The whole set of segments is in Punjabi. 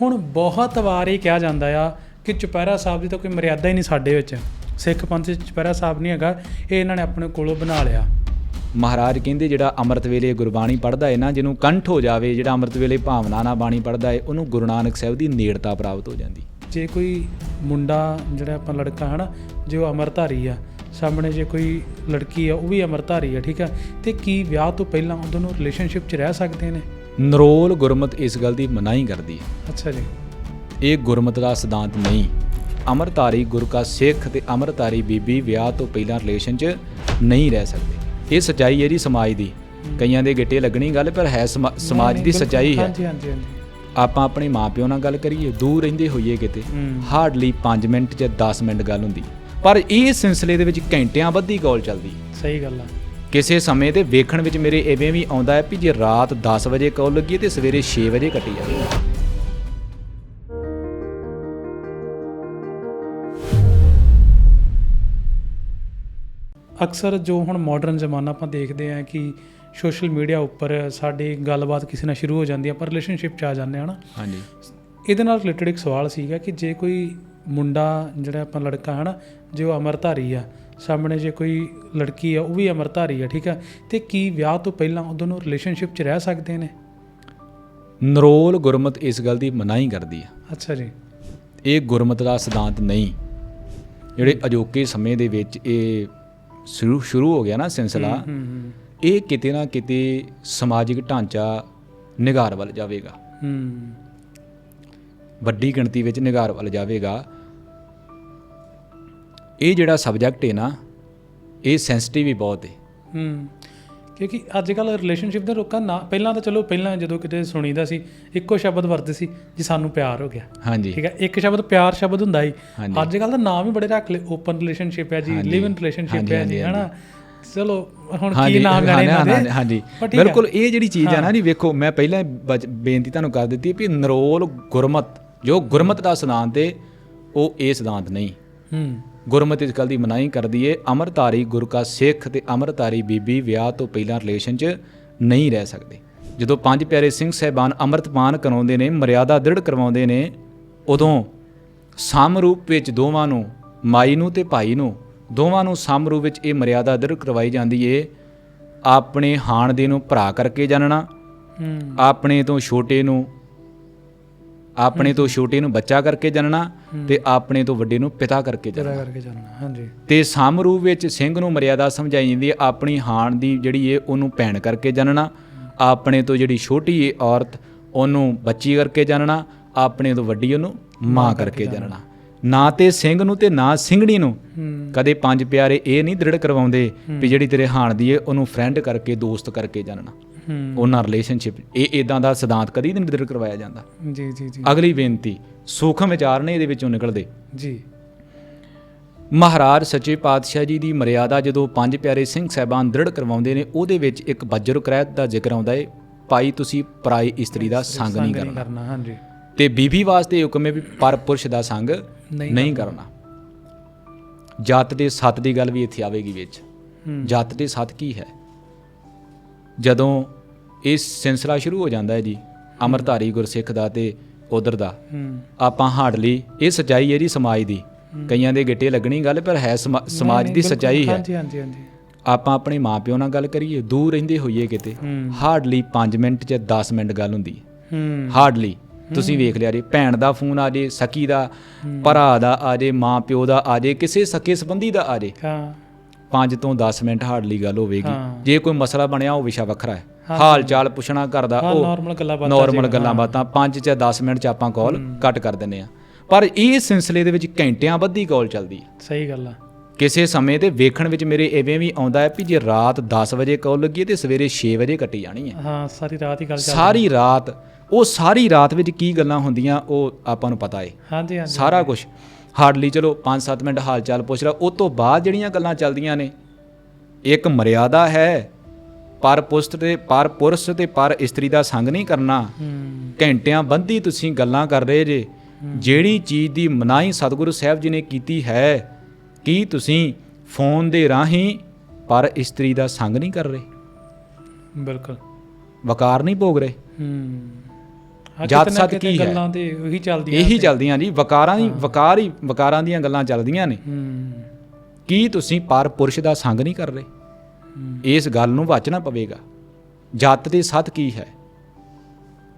ਹੁਣ ਬਹੁਤ ਵਾਰ ਇਹ ਕਿਹਾ ਜਾਂਦਾ ਆ ਕਿ ਚੁਪਹਿਰਾ ਸਾਹਿਬ ਦੀ ਤਾਂ ਕੋਈ ਮਰਿਆਦਾ ਹੀ ਨਹੀਂ ਸਾਡੇ ਵਿੱਚ। ਸਿੱਖ ਪੰਥ 'ਚ ਚੁਪਹਿਰਾ ਸਾਹਿਬ ਨਹੀਂ ਹੈਗਾ ਇਹ ਇਹਨਾਂ ਨੇ ਆਪਣੇ ਕੋਲੋਂ ਬਣਾ ਲਿਆ। ਮਹਾਰਾਜ ਕਹਿੰਦੇ ਜਿਹੜਾ ਅੰਮ੍ਰਿਤ ਵੇਲੇ ਗੁਰਬਾਣੀ ਪੜ੍ਹਦਾ ਹੈ ਨਾ ਜਿਹਨੂੰ ਕੰਠ ਹੋ ਜਾਵੇ ਜਿਹੜਾ ਅੰਮ੍ਰਿਤ ਵੇਲੇ ਭਾਵਨਾ ਨਾਲ ਬਾਣੀ ਪੜ੍ਹਦਾ ਹੈ ਉਹਨੂੰ ਗੁਰੂ ਨਾਨਕ ਸਾਹਿਬ ਦੀ ਨੇੜਤਾ ਪ੍ਰਾਪਤ ਹੋ ਜਾਂਦੀ। ਜੇ ਕੋਈ ਮੁੰਡਾ ਜਿਹੜਾ ਆਪਾਂ ਲੜਕਾ ਹੈ ਨਾ ਜੇ ਉਹ ਅਮਰਧਾਰੀ ਆ ਸਾਹਮਣੇ ਜੇ ਕੋਈ ਲੜਕੀ ਆ ਉਹ ਵੀ ਅਮਰਧਾਰੀ ਆ ਠੀਕ ਆ ਤੇ ਕੀ ਵਿਆਹ ਤੋਂ ਪਹਿਲਾਂ ਉਹ ਦੋਨੋਂ ਰਿਲੇਸ਼ਨਸ਼ਿਪ 'ਚ ਰਹਿ ਸਕਦੇ ਨੇ? ਨਰੋਲ ਗੁਰਮਤ ਇਸ ਗੱਲ ਦੀ ਮਨਾਹੀ ਕਰਦੀ ਹੈ। ਅੱਛਾ ਜੀ। ਇਹ ਗੁਰਮਤ ਦਾ ਸਿਧਾਂਤ ਨਹੀਂ। ਅਮਰਤਾਰੀ ਗੁਰ ਕਾ ਸਿੱਖ ਤੇ ਅਮਰਤਾਰੀ ਬੀਬੀ ਵਿਆਹ ਤੋਂ ਪਹਿਲਾਂ ਰਿਲੇਸ਼ਨ 'ਚ ਨਹੀਂ ਰਹਿ ਸਕਦੇ। ਇਹ ਸਚਾਈ ਹੈ ਜੀ ਸਮਾਜ ਦੀ। ਕਈਆਂ ਦੇ ਗਿੱਟੇ ਲੱਗਣੀ ਗੱਲ ਪਰ ਹੈ ਸਮਾ- ਸਮਾਜ ਦੀ। ਸਚਾਈ ਹੈ। ਹਾਂਜੀ ਹਾਂਜੀ ਹਾਂਜੀ। ਆਪਾਂ ਆਪਣੇ ਮਾਪਿਓ ਨਾਲ ਗੱਲ ਕਰੀਏ ਦੂਰ ਰਹਿੰਦੇ ਹੋਈਏ ਕਿਤੇ। ਹਾਰਡਲੀ 5 ਮਿੰਟ ਜਾਂ 10 ਮਿੰਟ ਗੱਲ ਹੁੰਦੀ। ਪਰ ਇਹ ਸਿਲਸਿਲੇ ਦੇ ਵਿੱਚ ਘੰਟਿਆਂ ਬੱਧੀ ਕਾਲ ਚੱਲਦੀ। ਸਹੀ ਗੱਲ ਆ। ਕਿਸੇ ਸਮੇਂ ਤੇ ਵੇਖਣ ਵਿੱਚ ਮੇਰੇ ਐਵੇਂ ਵੀ ਆਉਂਦਾ ਹੈ ਵੀ ਜੇ ਰਾਤ 10 ਵਜੇ ਕਾਲ ਲੱਗੀ ਤੇ ਸਵੇਰੇ 6 ਵਜੇ ਕੱਟੀ ਜਾਵੇ ਅਕਸਰ ਜੋ ਹੁਣ ਮਾਡਰਨ ਜ਼ਮਾਨਾ ਆਪਾਂ ਦੇਖਦੇ ਹਾਂ ਕਿ ਸੋਸ਼ਲ ਮੀਡੀਆ ਉੱਪਰ ਸਾਡੀ ਗੱਲਬਾਤ ਕਿਸੇ ਨਾਲ ਸ਼ੁਰੂ ਹੋ ਜਾਂਦੀ ਹੈ ਪਰ ਰਿਲੇਸ਼ਨਸ਼ਿਪ 'ਚ ਆ ਜਾਂਦੇ ਹਾਂ ਨਾ ਹਾਂਜੀ। ਇਹਦੇ ਨਾਲ ਰਿਲੇਟਡ ਇੱਕ ਸਵਾਲ ਸੀਗਾ ਕਿ ਜੇ ਕੋਈ ਮੁੰਡਾ ਜਿਹੜਾ ਆਪਾਂ ਲੜਕਾ ਹੈ ਨਾ ਜੇ ਉਹ ਅਮਰਧਾਰੀ ਆ ਸਾਹਮਣੇ ਜੇ ਕੋਈ ਲੜਕੀ ਆ ਉਹ ਵੀ ਅਮਰਧਾਰੀ ਆ ਠੀਕ ਆ? ਤੇ ਕੀ ਵਿਆਹ ਤੋਂ ਪਹਿਲਾਂ ਉਹ ਦੋਨੋਂ ਰਿਲੇਸ਼ਨਸ਼ਿਪ 'ਚ ਰਹਿ ਸਕਦੇ ਨੇ? ਨਰੋਲ ਗੁਰਮਤ ਇਸ ਗੱਲ ਦੀ ਮਨਾਹੀ ਕਰਦੀ ਹੈ ਅੱਛਾ ਜੀ। ਇਹ ਗੁਰਮਤ ਦਾ ਸਿਧਾਂਤ ਨਹੀਂ। ਜਿਹੜੇ ਅਜੋਕੇ ਸਮੇਂ ਦੇ ਵਿੱਚ ਇਹ ਸ਼ੁਰੂ ਸ਼ੁਰੂ ਹੋ ਗਿਆ ਨਾ ਸਿਲਸਿਲਾ ਇਹ ਕਿਤੇ ਨਾ ਕਿਤੇ ਸਮਾਜਿਕ ਢਾਂਚਾ ਨਿਗਾਰ ਵੱਲ ਜਾਵੇਗਾ। ਹੂੰ। ਵੱਡੀ ਗਿਣਤੀ ਵਿੱਚ ਨਿਗਾਰ ਵੱਲ ਜਾਵੇਗਾ। ਇਹ ਜਿਹੜਾ ਸਬਜੈਕਟ ਹੈ ਨਾ ਇਹ ਸੈਂਸਿਟਿਵ ਵੀ ਬਹੁਤ ਹੈ ਹੂੰ ਕਿਉਂਕਿ ਅੱਜ ਕੱਲ ਰਿਲੇਸ਼ਨਸ਼ਿਪ ਦੇ ਲੋਕਾਂ ਨਾ ਪਹਿਲਾਂ ਤਾਂ ਚਲੋ ਪਹਿਲਾਂ ਜਦੋਂ ਕਿਤੇ ਸੁਣੀਦਾ ਸੀ ਇੱਕੋ ਸ਼ਬਦ ਵਰਤਦੇ ਸੀ ਜੀ ਸਾਨੂੰ ਪਿਆਰ ਹੋ ਗਿਆ। ਹਾਂਜੀ। ਠੀਕ ਹੈ ਇੱਕ ਸ਼ਬਦ ਪਿਆਰ ਸ਼ਬਦ ਹੁੰਦਾ ਹੀ ਹਾਂਜੀ। ਅੱਜ ਕੱਲ ਤਾਂ ਨਾਮ ਹੀ ਬੜੇ ਰੱਖ ਲਏ ਓਪਨ ਰਿਲੇਸ਼ਨਸ਼ਿਪ ਹੈ ਜੀ। ਲਿਵ ਇਨ ਰਿਲੇਸ਼ਨਸ਼ਿਪ ਹੈ ਜੀ ਹਨਾ? ਚਲੋ ਹੁਣ ਕੀ ਨਾਮ ਲੈਣੇ ਇਹਨਾਂ ਹਾਂਜੀ, ਦੇ। ਬਿਲਕੁਲ ਇਹ ਜਿਹੜੀ ਚੀਜ਼ ਆ ਨਾ ਜੀ ਵੇਖੋ ਮੈਂ ਪਹਿਲਾਂ ਹੀ ਬੇਨਤੀ ਤੁਹਾਨੂੰ ਕਰ ਦਿੱਤੀ ਵੀ ਨਰੋਲ ਗੁਰਮਤ ਜੋ ਗੁਰਮਤ ਦਾ ਸਿਧਾਂਤ ਹੈ ਉਹ ਇਹ ਸਿਧਾਂਤ ਨਹੀਂ। ਹੂੰ। ਗੁਰਮਤ ਇਸ ਗੱਲ ਦੀ ਮਨਾਹੀ ਕਰਦੀ ਏ ਅਮਰਤਾਰੀ ਗੁਰ ਕਾ ਸਿੱਖ ਤੇ ਅਮਰਤਾਰੀ ਬੀਬੀ ਵਿਆਹ ਤੋਂ ਪਹਿਲਾਂ ਰਿਲੇਸ਼ਨ 'ਚ ਨਹੀਂ ਰਹਿ ਸਕਦੇ। ਜਦੋਂ ਪੰਜ ਪਿਆਰੇ ਸਿੰਘ ਸਹਿਬਾਨ ਅੰਮ੍ਰਿਤਪਾਨ ਕਰਾਉਂਦੇ ਨੇ ਮਰਿਆਦਾ ਦ੍ਰਿੜ ਕਰਵਾਉਂਦੇ ਨੇ ਉਦੋਂ ਸਮਰੂਪ ਵਿੱਚ ਦੋਵਾਂ ਨੂੰ ਮਾਈ ਨੂੰ ਤੇ ਭਾਈ ਨੂੰ ਦੋਵਾਂ ਨੂੰ ਸਮਰੂਪ ਵਿੱਚ ਇਹ ਮਰਿਆਦਾ ਦ੍ਰਿੜ ਕਰਵਾਈ ਜਾਂਦੀ ਏ ਆਪਣੇ ਹਾਣ ਦੇ ਨੂੰ ਭਰਾ ਕਰਕੇ ਜਾਣਨਾ ਆਪਣੇ ਤੋਂ ਛੋਟੇ ਨੂੰ ਆਪਣੇ ਤੋਂ ਛੋਟੇ ਨੂੰ ਬੱਚਾ ਕਰਕੇ ਜਾਣਨਾ ਤੇ ਆਪਣੇ ਤੋਂ ਵੱਡੇ ਨੂੰ ਪਿਤਾ ਕਰਕੇ ਜਾਣਨਾ ਕਰਕੇ ਚੱਲਣਾ ਹਾਂਜੀ। ਤੇ ਸਮਰੂਪ ਵਿੱਚ ਸਿੰਘ ਨੂੰ ਮਰਿਆਦਾ ਸਮਝਾਈ ਜਾਂਦੀ ਹੈ ਆਪਣੀ ਹਾਣ ਦੀ ਜਿਹੜੀ ਏ ਉਹਨੂੰ ਭੈਣ ਕਰਕੇ ਜਾਣਨਾ ਆਪਣੇ ਤੋਂ ਜਿਹੜੀ ਛੋਟੀ ਏ ਔਰਤ ਉਹਨੂੰ ਬੱਚੀ ਕਰਕੇ ਜਾਣਨਾ ਆਪਣੇ ਤੋਂ ਵੱਡੀ ਉਹਨੂੰ ਮਾਂ ਕਰਕੇ ਜਾਣਨਾ ਨਾ ਤੇ ਸਿੰਘ ਨੂੰ ਤੇ ਨਾ ਸਿੰਘਣੀ ਨੂੰ। ਕਦੇ ਪੰਜ ਪਿਆਰੇ ਇਹ ਨਹੀਂ ਦ੍ਰਿੜ ਕਰਵਾਉਂਦੇ ਵੀ ਜਿਹੜੀ ਤੇਰੇ ਹਾਣ ਦੀ ਏ ਉਹਨੂੰ ਫਰੈਂਡ ਕਰਕੇ ਦੋਸਤ ਕਰਕੇ ਜਾਣਨਾ ਉਹਨਾਂ ਰਿਲੇਸ਼ਨਸ਼ਿਪ ਇਹ ਇਦਾਂ ਦਾ ਸਿਧਾਂਤ ਕਦੀ ਨਹੀਂ ਦ੍ਰਿੜ ਕਰਵਾਇਆ ਜਾਂਦਾ। ਜੀ ਜੀ ਜੀ। ਅਗਲੀ ਬੇਨਤੀ ਸੂਖਮ ਵਿਚਾਰ ਨੇ ਇਹਦੇ ਵਿੱਚੋਂ ਨਿਕਲਦੇ। ਜੀ। ਮਹਾਰਾਜ ਸੱਚੇ ਪਾਤਸ਼ਾਹ ਜੀ ਦੀ ਮਰਿਆਦਾ ਜਦੋਂ ਪੰਜ ਪਿਆਰੇ ਸਿੰਘ ਸਹਿਬਾਨ ਦ੍ਰਿੜ ਕਰਵਾਉਂਦੇ ਨੇ ਉਹਦੇ ਵਿੱਚ ਇੱਕ ਬੱਜਰ ਕ੍ਰੈਤ ਦਾ ਜ਼ਿਕਰ ਆਉਂਦਾ ਹੈ ਭਾਈ ਤੁਸੀਂ ਪਰਾਈ ਇਸਤਰੀ ਦਾ ਸੰਗ ਨਹੀਂ ਕਰਨਾ। ਹਾਂਜੀ। ਤੇ ਬੀਬੀ ਵਾਸਤੇ ਹੁਕਮ ਹੈ ਵੀ ਪਰ ਪੁਰਸ਼ ਦਾ ਸੰਗ ਨਹੀਂ ਕਰਨਾ। ਜੱਤ ਦੇ ਸੱਤ ਦੀ ਗੱਲ ਵੀ ਇੱਥੇ ਆਵੇਗੀ ਵਿੱਚ। ਜੱਤ ਦੇ ਸੱਤ ਕੀ ਹੈ? ਜਦੋਂ ਇਹ ਸਿਲਸਿਲਾ ਸ਼ੁਰੂ ਹੋ ਜਾਂਦਾ ਹੈ ਜੀ ਅਮਰਧਾਰੀ ਗੁਰਸਿੱਖ ਦਾ ਤੇ ਉਧਰ ਦਾ। ਆਪਾਂ ਹਾਰਡਲੀ ਇਹ ਸਚਾਈ ਹੈ ਜੀ ਸਮਾਜ ਦੀ। ਕਈਆਂ ਦੇ ਗਿੱਟੇ ਲੱਗਣੀ ਗੱਲ ਪਰ ਹੈ ਸਮਾ- ਸਮਾਜ ਦੀ ਸਚਾਈ ਹੈ। ਹਾਂਜੀ ਹਾਂਜੀ ਹਾਂਜੀ। ਆਪਾਂ ਆਪਣੇ ਮਾਪਿਓ ਨਾਲ ਗੱਲ ਕਰੀਏ ਦੂਰ ਰਹਿੰਦੇ ਹੋਈਏ ਕਿਤੇ ਹਾਰਡਲੀ 5 ਮਿੰਟ ਜਾਂ 10 ਮਿੰਟ ਗੱਲ ਹੁੰਦੀ। ਹੈ। ਹਾਰਡਲੀ ਤੁਸੀਂ ਵੇਖ ਲਿਆ ਜੀ ਭੈਣ ਦਾ ਫੋਨ ਆ ਜੇ ਸਕੀ ਦਾ ਭਰਾ ਦਾ ਆ ਜੇ ਮਾਂ ਪਿਓ ਦਾ ਆ ਜੇ ਕਿਸੇ ਸਕੇ ਸੰਬੰਧੀ ਦਾ ਆ ਜੇ। ਹਾਂ। 5 ਤੋਂ 10 ਮਿੰਟ ਹਾਰਡਲੀ ਗੱਲ ਹੋਵੇਗੀ। ਜੇ ਕੋਈ ਮਸਲਾ ਬਣਿਆ ਉਹ ਵਿਸ਼ਾ ਵੱਖਰਾ ਹੈ। ਹਾਲ ਚਾਲ ਪੁੱਛਣਾ ਘਰ ਦਾ ਹਾਂ ਉਹ ਨਾਰਮਲ ਗੱਲਾਂ ਬਾਤਾਂ ਨਾਰਮਲ ਗੱਲਾਂ ਬਾਤਾਂ 5 ਜਾਂ 10 ਮਿੰਟ ਚ ਆਪਾਂ ਕਾਲ ਕੱਟ ਕਰ ਦਿੰਨੇ ਆ ਪਰ ਇਹ ਸਿਲਸਿਲੇ ਦੇ ਵਿੱਚ ਘੰਟਿਆਂ ਬੱਧੀ ਕਾਲ ਚੱਲਦੀ ਹੈ। ਸਹੀ ਗੱਲ ਆ। ਕਿਸੇ ਸਮੇਂ ਤੇ ਵੇਖਣ ਵਿੱਚ ਮੇਰੇ ਐਵੇਂ ਵੀ ਆਉਂਦਾ ਹੈ ਵੀ ਜੇ ਰਾਤ 10 ਵਜੇ ਕਾਲ ਲੱਗੀ ਤੇ ਸਵੇਰੇ 6 ਵਜੇ ਕੱਟੀ ਜਾਣੀ ਹੈ। ਹਾਂ ਸਾਰੀ ਰਾਤ ਹੀ ਗੱਲ ਚੱਲ ਸਾਰੀ ਰਾਤ ਉਹ ਸਾਰੀ ਰਾਤ ਵਿੱਚ ਕੀ ਗੱਲਾਂ ਹੁੰਦੀਆਂ ਉਹ ਆਪਾਂ ਨੂੰ ਪਤਾ ਹੈ। ਹਾਂਜੀ ਹਾਂਜੀ। ਸਾਰਾ ਕੁਝ ਹਾਰਡਲੀ ਚਲੋ 5-7 ਮਿੰਟ ਹਾਲ ਚਾਲ ਪੁੱਛ ਲਿਆ ਉਹ ਤੋਂ ਬਾਅਦ ਜਿਹੜੀਆਂ ਗੱਲਾਂ ਚੱਲਦੀਆਂ ਨੇ ਇੱਕ ਮਰਿਆਦਾ ਹੈ ਪਰ ਪੁਰਸ਼ ਤੇ ਪਰ ਪੁਰਸ਼ ਤੇ ਪਰ ਇਸਤਰੀ ਦਾ ਸੰਗ ਨਹੀਂ ਕਰਨਾ। ਘੰਟਿਆਂ ਬੰਦੀ ਤੁਸੀਂ ਗੱਲਾਂ ਕਰ ਰਹੇ ਜੇ। ਜਿਹੜੀ ਚੀਜ਼ ਦੀ ਮਨਾਹੀ ਸਤਿਗੁਰੂ ਸਾਹਿਬ ਜੀ ਨੇ ਕੀਤੀ ਹੈ ਕੀ ਤੁਸੀਂ ਫੋਨ ਦੇ ਰਾਹੀਂ ਪਰ ਇਸਤਰੀ ਦਾ ਸੰਗ ਨਹੀਂ ਕਰ ਰਹੇ? ਬਿਲਕੁਲ। ਵਕਾਰ ਨਹੀਂ ਭੋਗ ਰਹੇ? ਹੂੰ। ਨਾ ਸਤ ਕੀ ਹੈ? ਗੱਲਾਂ ਤੇ ਉਹੀ ਚੱਲਦੀਆਂ ਇਹੀ ਚੱਲਦੀਆਂ ਜੀ ਵਕਾਰਾਂ ਦੀ ਵਕਾਰ ਹੀ ਵਕਾਰਾਂ ਦੀਆਂ ਗੱਲਾਂ ਚੱਲਦੀਆਂ ਨੇ। ਹੂੰ। ਕੀ ਤੁਸੀਂ ਪਰ ਪੁਰਸ਼ ਦਾ ਸੰਗ ਨਹੀਂ ਕਰ ਰਹੇ? ਇਸ ਗੱਲ ਨੂੰ ਵਾਚਣਾ ਪਵੇਗਾ। ਜੱਤ ਤੇ ਸਤ ਕੀ ਹੈ?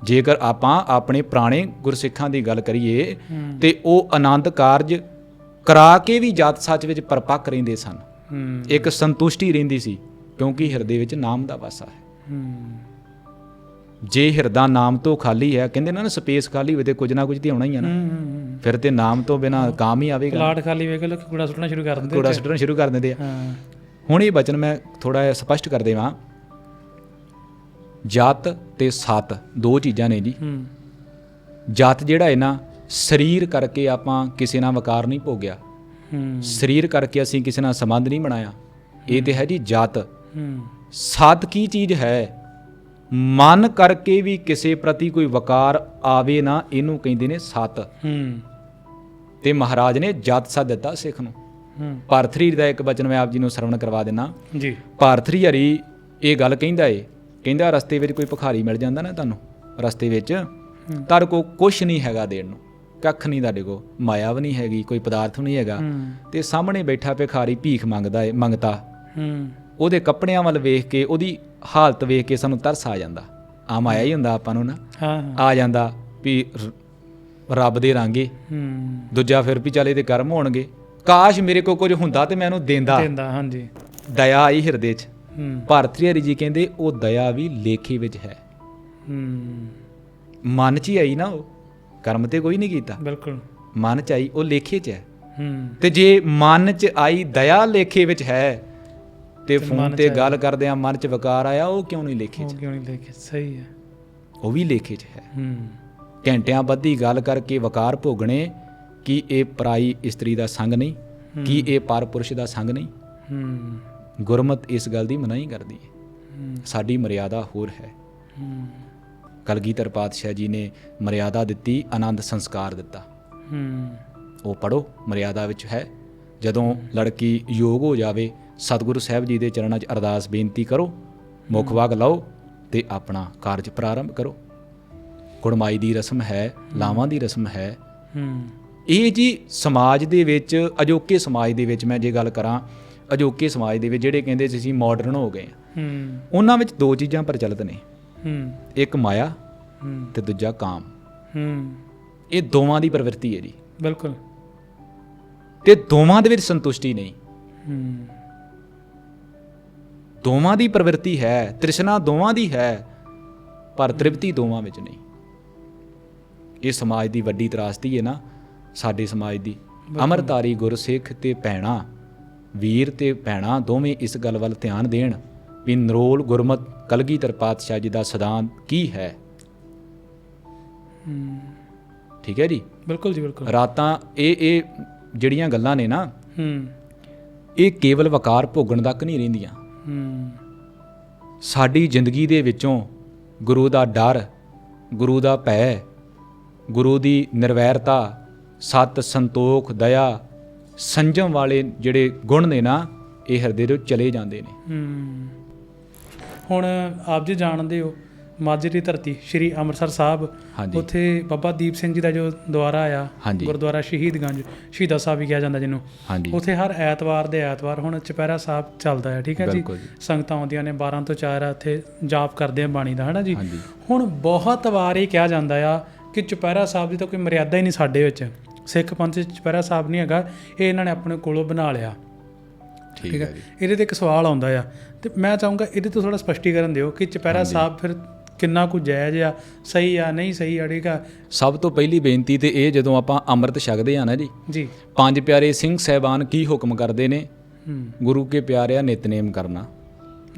ਜੇਕਰ ਆਪਾਂ ਆਪਣੇ ਪੁਰਾਣੇ ਗੁਰਸਿੱਖਾਂ ਦੀ ਗੱਲ ਕਰੀਏ ਤੇ ਉਹ ਆਨੰਦ ਕਾਰਜ ਕਰਾ ਕੇ ਵੀ ਜਤ ਸੱਚ ਵਿੱਚ ਪਰਪੱਕ ਰਹਿੰਦੇ ਸਨ। ਇੱਕ ਸੰਤੁਸ਼ਟੀ ਰਹਿੰਦੀ ਸੀ ਕਿਉਂਕਿ ਹਿਰਦੇ ਵਿੱਚ ਨਾਮ ਦਾ ਵਾਸਾ ਹੈ। ਜੇ ਹਿਰਦਾ ਨਾਮ ਤੋਂ ਖਾਲੀ ਹੈ ਕਹਿੰਦੇ ਨਾ ਸਪੇਸ ਖਾਲੀ ਹੋਵੇ ਤੇ ਕੁਝ ਨਾ ਕੁਝ ਤੇ ਆਉਣਾ ਹੀ ਆ ਨਾ। ਫਿਰ ਤੇ ਨਾਮ ਤੋਂ ਬਿਨਾ ਕਾਮ ਹੀ ਆਵੇਗਾ। ਪਲਾਟ ਖਾਲੀ ਵੇਖ ਕੇ ਲੋਕ ਕੂੜਾ ਸੁੱਟਣਾ ਸ਼ੁਰੂ ਕਰ ਦਿੰਦੇ ਕੋੜਾ। ਸੁੱਟਣਾ ਸ਼ੁਰੂ ਕਰ ਦਿੰਦੇ ਆ। ਹੁਣ ਇਹ ਬਚਨ ਮੈਂ ਥੋੜਾ ਜਿਹਾ ਸਪਸ਼ਟ ਕਰ ਦੇਵਾਂ। ਜਤ ਤੇ ਸਤ ਦੋ ਚੀਜ਼ਾਂ ਨੇ ਜੀ। ਹੂੰ। ਜਤ ਜਿਹੜਾ ਹੈ ਨਾ ਸਰੀਰ ਕਰਕੇ ਆਪਾਂ ਕਿਸੇ ਨਾਲ ਵਕਾਰ ਨਹੀਂ ਭੋਗਿਆ। ਹੂੰ। ਸਰੀਰ ਕਰਕੇ ਅਸੀਂ ਕਿਸੇ ਨਾਲ ਸੰਬੰਧ ਨਹੀਂ ਬਣਾਇਆ। ਇਹ ਤੇ ਹੈ ਜੀ ਜਤ। ਹੂੰ। ਸਤ ਕੀ ਚੀਜ਼ ਹੈ? ਮਨ ਕਰਕੇ ਵੀ ਕਿਸੇ ਪ੍ਰਤੀ ਕੋਈ ਵਕਾਰ ਆਵੇ ਨਾ ਇਹਨੂੰ ਕਹਿੰਦੇ ਨੇ ਸਤ। ਹੂੰ। ਤੇ ਮਹਾਰਾਜ ਨੇ ਜਤ ਸਤ ਦਿੱਤਾ ਸਿੱਖ ਨੂੰ। ਭਾਰਤਰੀ ਦਾ ਇੱਕ ਬਚਨ ਮੈਂ ਆਪ ਜੀ ਨੂੰ ਸਰਵਣ ਕਰਵਾ ਦੇਣਾ ਜੀ। ਭਾਰਤਰੀ ਹਰੀ ਇਹ ਗੱਲ ਕਹਿੰਦਾ ਏ ਕਹਿੰਦਾ ਰਸਤੇ ਵਿੱਚ ਕੋਈ ਭਿਖਾਰੀ ਮਿਲ ਜਾਂਦਾ ਨਾ ਤੁਹਾਨੂੰ ਰਸਤੇ ਵਿੱਚ ਤੁਹਾਡੇ ਕੋ ਕੁਝ ਨਹੀਂ ਹੈਗਾ ਦੇਣ ਨੂੰ ਕੱਖ ਨਹੀਂ ਤੁਹਾਡੇ ਕੋ ਮਾਇਆ ਵੀ ਨਹੀਂ ਹੈਗੀ ਕੋਈ ਪਦਾਰਥ ਨਹੀਂ ਹੈਗਾ। ਤੇ ਸਾਹਮਣੇ ਬੈਠਾ ਭਿਖਾਰੀ ਭੀਖ ਮੰਗਦਾ ਏ ਮੰਗਤਾ। ਉਹਦੇ ਕੱਪੜਿਆਂ ਵੱਲ ਵੇਖ ਕੇ ਉਹਦੀ ਹਾਲਤ ਵੇਖ ਕੇ ਸਾਨੂੰ ਤਰਸ ਆ ਜਾਂਦਾ। ਆ ਮਾਇਆ ਹੀ ਹੁੰਦਾ ਆਪਾਂ ਨੂੰ ਨਾ। ਆ ਜਾਂਦਾ ਵੀ ਰੱਬ ਦੇ ਰਾਂਗੇ। ਦੂਜਾ ਫਿਰ ਵੀ ਚੱਲ ਇਹਦੇ ਕਰਮ ਹੋਣਗੇ। ਕਾਸ਼ ਮੇਰੇ ਕੋ ਕੁਝ ਹੁੰਦਾ ਤੇ ਮੈਂ ਇਹਨੂੰ ਦਿੰਦਾ। ਦਿੰਦਾ ਹਾਂਜੀ। ਦਇਆ ਆਈ ਹਿਰਦੇ 'ਚ। ਹੂੰ। ਭਾਰਤੀ ਹਰੀ ਜੀ ਕਹਿੰਦੇ ਉਹ ਦਇਆ ਵੀ ਲੇਖੇ ਵਿੱਚ ਹੈ। ਹੂੰ। ਮਨ 'ਚ ਹੀ ਆਈ ਨਾ ਉਹ। ਕਰਮ ਤੇ ਕੋਈ ਨਹੀਂ ਕੀਤਾ। ਬਿਲਕੁਲ। ਮਨ 'ਚ ਆਈ ਉਹ ਲੇਖੇ 'ਚ ਹੈ। ਹੂੰ। ਤੇ ਜੇ ਮਨ 'ਚ ਆਈ ਦਇਆ ਲੇਖੇ ਵਿੱਚ ਹੈ ਤੇ ਫੋਨ ਤੇ। ਗੱਲ ਕਰਦੇ ਆ ਮਨ 'ਚ ਵਿਕਾਰ ਆਇਆ ਉਹ ਕਿਉਂ ਨਹੀਂ ਲੇਖੇ ਉਹ 'ਚ? ਕਿਉਂ ਨਹੀਂ ਦੇਖੇ ਸਹੀ ਹੈ। ਉਹ ਵੀ ਲੇਖੇ 'ਚ ਹੈ। ਹੂੰ। ਘੰਟਿਆਂ ਬੱਧੀ ਗੱਲ ਕਰਕੇ ਵਿਕਾਰ ਭੋਗਣੇ ਕਿ ਇਹ ਪਰਾਈ ਇਸਤਰੀ ਦਾ ਸੰਗ ਨਹੀਂ ਕਿ ਇਹ ਪਰ ਪੁਰਸ਼ ਦਾ ਸੰਗ ਨਹੀਂ। ਗੁਰਮਤ ਇਸ ਗੱਲ ਦੀ ਮਨਾਹੀ ਕਰਦੀ ਹੈ। ਸਾਡੀ ਮਰਿਆਦਾ ਹੋਰ ਹੈ। ਕਲਗੀਧਰ ਪਾਤਸ਼ਾਹ ਜੀ ਨੇ ਮਰਿਆਦਾ ਦਿੱਤੀ ਆਨੰਦ ਸੰਸਕਾਰ ਦਿੱਤਾ। ਉਹ ਪੜੋ ਮਰਿਆਦਾ ਵਿੱਚ ਹੈ। ਜਦੋਂ ਲੜਕੀ ਯੋਗ ਹੋ ਜਾਵੇ ਸਤਿਗੁਰੂ ਸਾਹਿਬ ਜੀ ਦੇ ਚਰਨਾਂ 'ਚ ਅਰਦਾਸ ਬੇਨਤੀ ਕਰੋ ਮੁੱਖ ਵਾਗ ਲਾਓ ਤੇ ਆਪਣਾ ਕਾਰਜ ਪ੍ਰਾਰੰਭ ਕਰੋ। ਕੁੜਮਾਈ ਦੀ ਰਸਮ ਹੈ। ਲਾਵਾਂ ਦੀ ਰਸਮ ਹੈ। ਹੂੰ। ਇਹ ਜੀ ਸਮਾਜ ਦੇ ਵਿੱਚ ਅਜੋਕੇ ਸਮਾਜ ਦੇ ਵਿੱਚ ਮੈਂ ਜੇ ਗੱਲ ਕਰਾਂ ਅਜੋਕੇ ਸਮਾਜ ਦੇ ਵਿੱਚ ਜਿਹੜੇ ਕਹਿੰਦੇ ਸੀ ਅਸੀਂ ਮਾਡਰਨ ਹੋ ਗਏ ਹਾਂ ਹੂੰ। ਉਹਨਾਂ ਵਿੱਚ ਦੋ ਚੀਜ਼ਾਂ ਪ੍ਰਚਲਿਤ ਨੇ। ਹੂੰ। ਇੱਕ ਮਾਇਆ ਹੂੰ। ਤੇ ਦੂਜਾ ਕਾਮ। ਹੂੰ। ਇਹ ਦੋਵਾਂ ਦੀ ਪ੍ਰਵਿਰਤੀ ਹੈ ਜੀ। ਬਿਲਕੁਲ। ਤੇ ਦੋਵਾਂ ਦੇ ਵਿੱਚ ਸੰਤੁਸ਼ਟੀ ਨਹੀਂ। ਹੂੰ। ਦੋਵਾਂ ਦੀ ਪ੍ਰਵਿਰਤੀ ਹੈ ਤ੍ਰਿਸ਼ਨਾ ਦੋਵਾਂ ਦੀ ਹੈ ਪਰ ਤ੍ਰਿਪਤੀ ਦੋਵਾਂ ਵਿੱਚ ਨਹੀਂ। ਇਹ ਸਮਾਜ ਦੀ ਵੱਡੀ ਤਰਾਸਦੀ ਹੈ ਨਾ। ਸਾਡੇ ਸਮਾਜ ਦੀ। ਅਮਰਤਾਰੀ ਗੁਰਸਿੱਖ ਤੇ ਭੈਣਾ ਵੀਰ ਤੇ ਭੈਣਾ ਦੋਵੇਂ ਇਸ ਗੱਲ ਵੱਲ ਧਿਆਨ ਦੇਣ ਵੀ ਨਰੋਲ ਗੁਰਮਤ ਕਲਗੀਧਰ ਪਾਤਸ਼ਾਹ ਜੀ ਦਾ ਸਿਧਾਂਤ ਕੀ ਹੈ। ਹੂੰ। ਠੀਕ ਹੈ ਜੀ? ਬਿਲਕੁਲ ਜੀ ਬਿਲਕੁਲ। ਰਾਤਾਂ ਇਹ ਇਹ ਜਿਹੜੀਆਂ ਗੱਲਾਂ ਨੇ ਨਾ ਹੂੰ। ਇਹ ਕੇਵਲ ਵਕਾਰ ਭੋਗਣ ਤੱਕ ਨਹੀਂ ਰਹਿੰਦੀਆਂ। ਹੂੰ। ਸਾਡੀ ਜ਼ਿੰਦਗੀ ਦੇ ਵਿੱਚੋਂ ਗੁਰੂ ਦਾ ਡਰ ਗੁਰੂ ਦਾ ਭੈ ਗੁਰੂ ਦੀ ਨਿਰਵੈਰਤਾ ਸਤ ਸੰਤੋਖ ਦਇਆ ਸੰਜਮ ਵਾਲੇ ਜਿਹੜੇ ਗੁਣ ਨੇ ਨਾ ਇਹ ਹਿਰਦੇ ਦੇ ਚਲੇ ਜਾਂਦੇ ਨੇ। ਹੁਣ ਆਪ ਜੀ ਜਾਣਦੇ ਹੋ ਮਾਝੇ ਦੀ ਧਰਤੀ ਸ਼੍ਰੀ ਅੰਮ੍ਰਿਤਸਰ ਸਾਹਿਬ ਉੱਥੇ ਬਾਬਾ ਦੀਪ ਸਿੰਘ ਜੀ ਦਾ ਜੋ ਦੁਆਰਾ ਆ। ਗੁਰਦੁਆਰਾ ਸ਼ਹੀਦਗੰਜ ਸ਼ਹੀਦਾ ਸਾਹਿਬ ਵੀ ਕਿਹਾ ਜਾਂਦਾ ਜਿਹਨੂੰ। ਉੱਥੇ ਹਰ ਐਤਵਾਰ ਦੇ ਐਤਵਾਰ ਹੁਣ ਚੁਪਹਿਰਾ ਸਾਹਿਬ ਚੱਲਦਾ ਹੈ ਠੀਕ ਹੈ ਜੀ। ਸੰਗਤਾਂ ਆਉਂਦੀਆਂ ਨੇ 12 ਤੋਂ 4 ਉੱਥੇ ਜਾਪ ਕਰਦੇ ਆ ਬਾਣੀ ਦਾ ਹਨਾ ਜੀ? ਹੁਣ ਬਹੁਤ ਵਾਰ ਇਹ ਕਿਹਾ ਜਾਂਦਾ ਆ ਕਿ ਚੁਪਹਿਰਾ ਸਾਹਿਬ ਦੀ ਤਾਂ ਕੋਈ ਮਰਿਆਦਾ ਹੀ ਨਹੀਂ ਸਾਡੇ ਵਿੱਚ। ਸਿੱਖ ਪੰਥ 'ਚ ਚੁਪਹਿਰਾ ਸਾਹਿਬ ਨਹੀਂ ਹੈਗਾ ਇਹ ਇਹਨਾਂ ਨੇ ਆਪਣੇ ਕੋਲੋਂ ਬਣਾ ਲਿਆ। ਠੀਕ ਹੈ? ਇਹਦੇ ਤੇ ਇੱਕ ਸਵਾਲ ਆਉਂਦਾ ਆ। ਤੇ ਮੈਂ ਚਾਹੂੰਗਾ ਇਹਦੇ ਤੋਂ ਥੋੜਾ ਸਪਸ਼ਟੀਕਰਨ ਦਿਓ ਕਿ ਚੁਪਹਿਰਾ ਸਾਹਿਬ ਫਿਰ ਕਿੰਨਾ ਕੁ ਜਾਇਜ਼ ਆ ਸਹੀ ਆ ਨਹੀਂ ਸਹੀ ਆ ਠੀਕ ਆ? ਸਭ ਤੋਂ ਪਹਿਲੀ ਬੇਨਤੀ ਤੇ ਇਹ ਜਦੋਂ ਆਪਾਂ ਅੰਮ੍ਰਿਤ ਛਕਦੇ ਆ ਨਾ ਜੀ ਜੀ। ਪੰਜ ਪਿਆਰੇ ਸਿੰਘ ਸਹਿਬਾਨ ਕੀ ਹੁਕਮ ਕਰਦੇ ਨੇ? ਗੁਰੂ ਕੇ ਪਿਆਰਿਆ ਨਿਤਨੇਮ ਕਰਨਾ।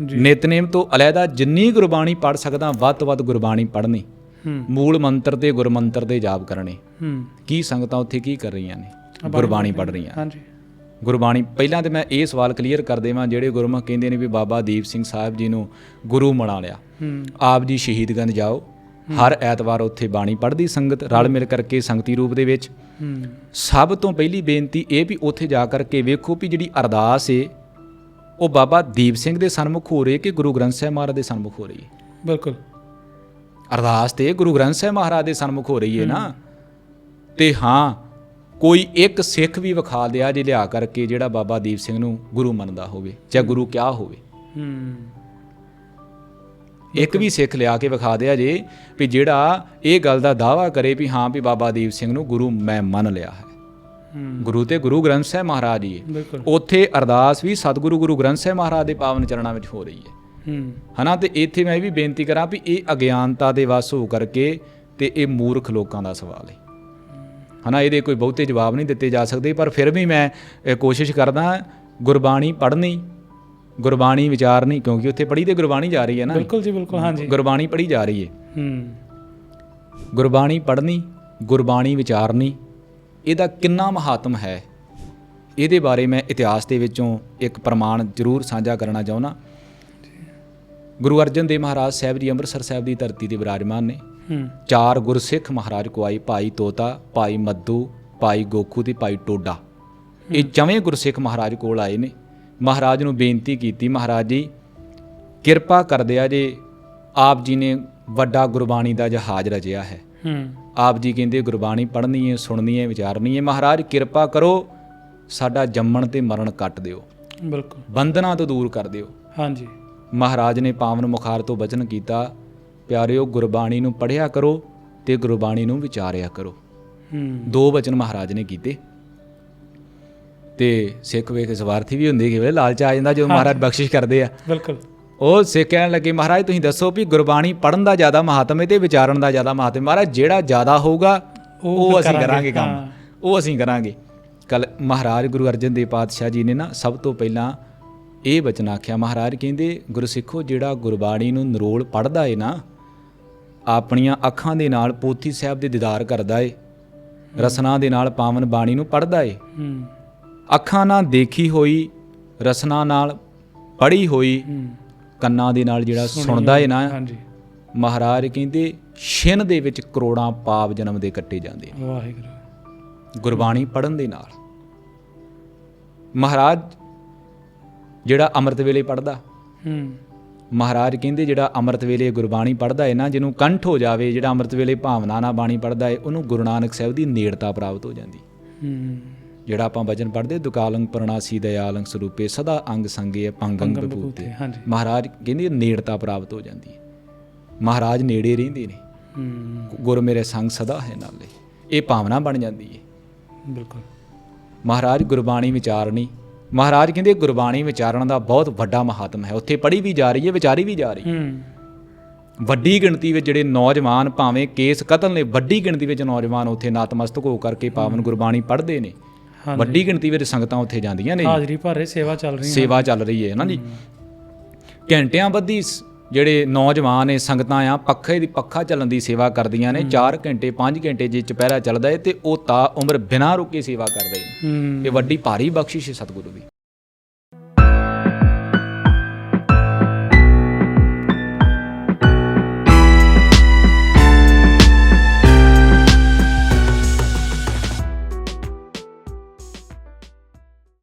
ਜੀ। ਨਿਤਨੇਮ ਤੋਂ ਅਲੱਗਾ ਜਿੰਨੀ ਗੁਰਬਾਣੀ ਪੜ ਸਕਦਾ ਵੱਧ ਤੋਂ ਵੱਧ ਗੁਰਬਾਣੀ ਪੜ੍ਹਨੀ। ਹੂੰ ਮੂਲ ਮੰਤਰ ਤੇ ਗੁਰਮੰਤਰ ਦੇ ਜਾਪ ਕਰਨੇ। ਹੂੰ। ਕੀ ਸੰਗਤਾਂ ਉੱਥੇ ਕੀ ਕਰ ਰਹੀਆਂ ਨੇ? ਗੁਰਬਾਣੀ ਪੜ ਰਹੀਆਂ। ਹਾਂਜੀ। ਗੁਰਬਾਣੀ ਪਹਿਲਾਂ ਤੇ ਮੈਂ ਇਹ ਸਵਾਲ ਕਲੀਅਰ ਕਰ ਦੇਵਾਂ ਜਿਹੜੇ ਗੁਰਮੁਖ ਕਹਿੰਦੇ ਨੇ ਵੀ ਬਾਬਾ ਦੀਪ ਸਿੰਘ ਸਾਹਿਬ ਜੀ ਨੂੰ ਗੁਰੂ ਬਣਾ ਲਿਆ। ਹੂੰ। ਆਪ ਜੀ ਸ਼ਹੀਦਗੰਜ ਜਾਓ। ਹਰ ਐਤਵਾਰ ਉੱਥੇ ਬਾਣੀ ਪੜ੍ਹਦੀ ਸੰਗਤ ਰਲ ਮਿਲ ਕਰਕੇ ਸੰਗਤੀ ਰੂਪ ਦੇ ਵਿੱਚ। ਹੂੰ। ਸਭ ਤੋਂ ਪਹਿਲੀ ਬੇਨਤੀ ਇਹ ਵੀ ਉੱਥੇ ਜਾ ਕਰਕੇ ਵੇਖੋ ਵੀ ਜਿਹੜੀ ਅਰਦਾਸ ਏ ਉਹ ਬਾਬਾ ਦੀਪ ਸਿੰਘ ਦੇ ਸਨਮੁਖ ਹੋ ਰਹੀ ਹੈ ਕਿ ਗੁਰੂ ਗ੍ਰੰਥ ਸਾਹਿਬ ਮਹਾਰਾਜ ਦੇ ਸਨਮੁਖ ਹੋ ਰਹੀ ਹੈ? ਬਿਲਕੁਲ। ਅਰਦਾਸ ਤੇ ਗੁਰੂ ਗ੍ਰੰਥ ਸਾਹਿਬ ਮਹਾਰਾਜ ਦੇ ਸਨਮੁਖ ਹੋ ਰਹੀ ਹੈ। ਨਾ। ਤੇ ਹਾਂ ਕੋਈ ਇੱਕ ਸਿੱਖ ਵੀ ਵਿਖਾ ਦਿਆ ਜੇ ਲਿਆ ਕਰਕੇ ਜਿਹੜਾ ਬਾਬਾ ਦੀਪ ਸਿੰਘ ਨੂੰ ਗੁਰੂ ਮੰਨਦਾ ਹੋਵੇ ਜਾਂ ਗੁਰੂ ਕਿਹਾ ਹੋਵੇ। ਹੂੰ। ਇੱਕ ਵੀ ਸਿੱਖ ਲਿਆ ਕੇ ਵਿਖਾ ਦਿਆ ਜੇ ਵੀ ਜਿਹੜਾ ਇਹ ਗੱਲ ਦਾ ਦਾਵਾ ਕਰੇ ਵੀ ਹਾਂ ਵੀ ਬਾਬਾ ਦੀਪ ਸਿੰਘ ਨੂੰ ਗੁਰੂ ਮੈਂ ਮੰਨ ਲਿਆ ਹੈ। ਗੁਰੂ ਤੇ ਗੁਰੂ ਗ੍ਰੰਥ ਸਾਹਿਬ ਮਹਾਰਾਜ ਜੀ ਉੱਥੇ ਅਰਦਾਸ ਵੀ ਸਤਿਗੁਰੂ ਗੁਰੂ ਗ੍ਰੰਥ ਸਾਹਿਬ ਮਹਾਰਾਜ ਦੇ ਪਾਵਨ ਚਰਨਾਂ ਵਿੱਚ ਹੋ ਰਹੀ ਹੂੰ ਹਨਾ ਤੇ ਇੱਥੇ ਮੈਂ ਇਹ ਵੀ ਬੇਨਤੀ ਕਰਾਂ ਵੀ ਇਹ ਅਗਿਆਨਤਾ ਦੇ ਵਸ ਹੋ ਕਰਕੇ ਤੇ ਇਹ ਮੂਰਖ ਲੋਕਾਂ ਦਾ ਸਵਾਲ ਹੈ ਹਨਾ ਇਹਦੇ ਕੋਈ ਬਹੁਤੇ ਜਵਾਬ ਨਹੀਂ ਦਿੱਤੇ ਜਾ ਸਕਦੇ ਪਰ ਫਿਰ ਵੀ ਮੈਂ ਕੋਸ਼ਿਸ਼ ਕਰਦਾ ਗੁਰਬਾਣੀ ਪੜ੍ਹਨੀ ਗੁਰਬਾਣੀ ਵਿਚਾਰਨੀ ਕਿਉਂਕਿ ਉੱਥੇ ਪੜ੍ਹੀ ਤੇ ਗੁਰਬਾਣੀ ਜਾ ਰਹੀ ਹੈ ਨਾ ਬਿਲਕੁਲ ਜੀ ਬਿਲਕੁਲ ਹਾਂਜੀ। ਗੁਰਬਾਣੀ ਪੜ੍ਹੀ ਜਾ ਰਹੀ ਹੈ ਹੂੰ। ਗੁਰਬਾਣੀ ਪੜ੍ਹਨੀ ਗੁਰਬਾਣੀ ਵਿਚਾਰਨੀ ਇਹਦਾ ਕਿੰਨਾ ਮਹਾਤਮ ਹੈ? ਇਹਦੇ ਬਾਰੇ ਮੈਂ ਇਤਿਹਾਸ ਦੇ ਵਿੱਚੋਂ ਇੱਕ ਪ੍ਰਮਾਣ ਜ਼ਰੂਰ ਸਾਂਝਾ ਕਰਨਾ ਚਾਹੁੰਦਾ। ਗੁਰੂ ਅਰਜਨ ਦੇਵ ਮਹਾਰਾਜ ਸਾਹਿਬ ਜੀ ਅੰਮ੍ਰਿਤਸਰ ਸਾਹਿਬ ਦੀ ਧਰਤੀ ਤੇ ਵਿਰਾਜਮਾਨ ਨੇ। ਚਾਰ ਗੁਰਸਿੱਖ ਮਹਾਰਾਜ ਕੋ ਆਈ ਭਾਈ ਤੋਤਾ ਭਾਈ ਮੱਦੂ ਭਾਈ ਗੋਖੂ ਤੇ ਭਾਈ ਟੋਡਾ। ਇਹ ਚਵੇਂ ਗੁਰਸਿੱਖ ਮਹਾਰਾਜ ਕੋਲ ਆਏ ਨੇ। ਮਹਾਰਾਜ ਨੂੰ ਬੇਨਤੀ ਕੀਤੀ ਮਹਾਰਾਜ ਜੀ ਕਿਰਪਾ ਕਰ ਦਿਆ ਜੇ ਆਪ ਜੀ ਨੇ ਵੱਡਾ ਗੁਰਬਾਣੀ ਦਾ ਜਹਾਜ਼ ਰਚਿਆ ਹੈ। ਹੂੰ। ਆਪ ਜੀ ਕਹਿੰਦੇ ਗੁਰਬਾਣੀ ਪੜ੍ਹਨੀ ਹੈ ਸੁਣਨੀ ਹੈ ਵਿਚਾਰਨੀ ਹੈ। ਮਹਾਰਾਜ ਕਿਰਪਾ ਕਰੋ ਸਾਡਾ ਜੰਮਣ ਤੇ ਮਰਨ ਕੱਟ ਦਿਓ। ਬਿਲਕੁਲ। ਬੰਧਨਾਂ ਤੋਂ ਦੂਰ ਕਰ ਦਿਓ। ਹਾਂਜੀ। ਮਹਾਰਾਜ ਨੇ ਪਾਵਨ ਮੁਖਾਰ ਤੋਂ ਬਚਨ ਕੀਤਾ ਪਿਆਰਿਓ ਗੁਰਬਾਣੀ ਨੂੰ ਪੜ੍ਹਿਆ ਕਰੋ ਤੇ ਗੁਰਬਾਣੀ ਨੂੰ ਵਿਚਾਰਿਆ ਕਰੋ। ਹੂੰ। ਦੋ ਬਚਨ ਮਹਾਰਾਜ ਨੇ ਕੀਤੇ। ਤੇ ਸਿੱਖ ਵੇਖ ਸਵਾਰਥੀ ਵੀ ਹੁੰਦੇ ਕਿ ਵੇਲੇ ਲਾਲਚ ਆ ਜਾਂਦਾ ਜਦੋਂ ਮਹਾਰਾਜ ਬਖਸ਼ਿਸ਼ ਕਰਦੇ ਆ। ਬਿਲਕੁਲ। ਉਹ ਸਿੱਖ ਕਹਿਣ ਲੱਗੇ ਮਹਾਰਾਜ ਤੁਸੀਂ ਦੱਸੋ ਵੀ ਗੁਰਬਾਣੀ ਪੜਨ ਦਾ ਜ਼ਿਆਦਾ ਮਹੱਤਵ ਹੈ ਤੇ ਵਿਚਾਰਨ ਦਾ ਜ਼ਿਆਦਾ ਮਹੱਤਵ ਮਹਾਰਾਜ ਜਿਹੜਾ ਜ਼ਿਆਦਾ ਹੋਊਗਾ ਉਹ ਅਸੀਂ ਕਰਾਂਗੇ, ਕੰਮ। ਉਹ ਅਸੀਂ ਕਰਾਂਗੇ। ਕੱਲ ਮਹਾਰਾਜ ਗੁਰੂ ਅਰਜਨ ਦੇਵ ਪਾਤਸ਼ਾਹ ਜੀ ਨੇ ਨਾ ਸਭ ਤੋਂ ਪਹਿਲਾਂ ਇਹ ਬਚਨ ਆਖਿਆ ਮਹਾਰਾਜ ਕਹਿੰਦੇ ਗੁਰਸਿੱਖੋ ਜਿਹੜਾ ਗੁਰਬਾਣੀ ਨੂੰ ਨਰੋਲ ਪੜਦਾ ਏ ਨਾ ਆਪਣੀਆਂ ਅੱਖਾਂ ਦੇ ਨਾਲ ਪੋਥੀ ਸਾਹਿਬ ਦੇ ਦੀਦਾਰ ਕਰਦਾ ਏ ਰਸਨਾ ਦੇ ਨਾਲ ਪਾਵਨ ਬਾਣੀ ਨੂੰ ਪੜਦਾ ਏ। ਅੱਖਾਂ ਨਾਲ ਦੇਖੀ ਹੋਈ ਰਸਨਾ ਨਾਲ ਪੜ੍ਹੀ ਹੋਈ ਕੰਨਾਂ ਦੇ ਨਾਲ ਜਿਹੜਾ ਸੁਣਦਾ ਏ ਨਾ ਹਾਂਜੀ। ਮਹਾਰਾਜ ਕਹਿੰਦੇ ਛਿਨ ਦੇ ਵਿੱਚ ਕਰੋੜਾਂ ਪਾਪ ਜਨਮ ਦੇ ਕੱਟੇ ਜਾਂਦੇ ਨੇ। ਵਾਹਿਗੁਰੂ। ਗੁਰਬਾਣੀ ਪੜਨ ਦੇ ਨਾਲ। ਮਹਾਰਾਜ ਜਿਹੜਾ ਅੰਮ੍ਰਿਤ ਵੇਲੇ ਪੜਦਾ ਹੂੰ। ਮਹਾਰਾਜ ਕਹਿੰਦੇ ਜਿਹੜਾ ਅੰਮ੍ਰਿਤ ਵੇਲੇ ਗੁਰਬਾਣੀ ਪੜਦਾ ਹੈ ਨਾ ਜਿਹਨੂੰ ਕੰਠ ਹੋ ਜਾਵੇ ਜਿਹੜਾ ਅੰਮ੍ਰਿਤ ਵੇਲੇ ਭਾਵਨਾ ਨਾਲ ਬਾਣੀ ਪੜਦਾ ਹੈ ਉਹਨੂੰ ਗੁਰੂ ਨਾਨਕ ਸਾਹਿਬ ਦੀ ਨੇੜਤਾ ਪ੍ਰਾਪਤ ਹੋ ਜਾਂਦੀ। ਹੂੰ। ਜਿਹੜਾ ਆਪਾਂ ਵਚਨ ਪੜਦੇ ਦੁਕਾਲੰਗ ਪਰਣਾਸੀ ਦਇਆਲੰਗ ਸਰੂਪੇ ਸਦਾ ਅੰਗ ਸੰਗੇ ਪੰਗੰਗ ਬਪੂਤੇ। ਮਹਾਰਾਜ ਕਹਿੰਦੇ ਨੇੜਤਾ ਪ੍ਰਾਪਤ ਹੋ ਜਾਂਦੀ ਹੈ ਮਹਾਰਾਜ ਨੇੜੇ ਰਹਿੰਦੇ ਨੇ। ਹੂੰ। ਗੁਰ ਮੇਰੇ ਸੰਗ ਸਦਾ ਹੈ ਨਾਲੇ। ਇਹ ਭਾਵਨਾ ਬਣ ਜਾਂਦੀ ਹੈ ਬਿਲਕੁਲ। ਮਹਾਰਾਜ ਗੁਰਬਾਣੀ ਵਿਚਾਰਨੀ ਮਹਾਰਾਜ ਕਹਿੰਦੇ ਗੁਰਬਾਣੀ ਵਿਚਾਰਨ ਦਾ ਬਹੁਤ ਵੱਡਾ ਮਹਾਤਮ ਹੈ। ਉੱਥੇ ਪੜ੍ਹੀ ਵੀ ਜਾ ਰਹੀ ਹੈ ਵਿਚਾਰੀ ਵੀ ਜਾ ਰਹੀ ਹੈ। ਵੱਡੀ ਗਿਣਤੀ ਵਿੱਚ ਜਿਹੜੇ ਨੌਜਵਾਨ ਭਾਵੇਂ ਕੇਸ ਕਤਲ ਨੇ ਵੱਡੀ ਗਿਣਤੀ ਵਿੱਚ ਨੌਜਵਾਨ ਉੱਥੇ ਨਤਮਸਤਕ ਹੋ ਕਰਕੇ ਪਾਵਨ ਗੁਰਬਾਣੀ ਪੜ੍ਹਦੇ ਨੇ। ਵੱਡੀ ਗਿਣਤੀ ਵਿੱਚ ਸੰਗਤਾਂ ਉੱਥੇ ਜਾਂਦੀਆਂ ਨੇ। ਹਾਜ਼ਰੀ ਭਰ ਰਹੇ ਸੇਵਾ ਚੱਲ ਰਹੀ ਹੈ ਸੇਵਾ ਚੱਲ ਰਹੀ ਹੈ ਨਾ ਜੀ। ਘੰਟਿਆਂ ਬੱਧੀ ਜਿਹੜੇ ਨੌਜਵਾਨ ਨੇ ਸੰਗਤਾਂ ਆ ਪੱਖੇ ਦੀ ਪੱਖਾ ਚੱਲਣ ਦੀ ਸੇਵਾ ਕਰਦੀਆਂ ਨੇ 4 ਘੰਟੇ 5 ਘੰਟੇ ਜੇ ਚੁਪਹਿਰਾ ਚੱਲਦਾ ਹੈ ਤੇ ਉਹ ਤਾਂ ਉਮਰ ਬਿਨਾਂ ਰੁਕੇ ਸੇਵਾ ਕਰ ਰਹੇ ਨੇ ਇਹ ਵੱਡੀ ਭਾਰੀ ਬਖਸ਼ਿਸ਼ ਹੈ ਸਤਿਗੁਰੂ ਦੀ।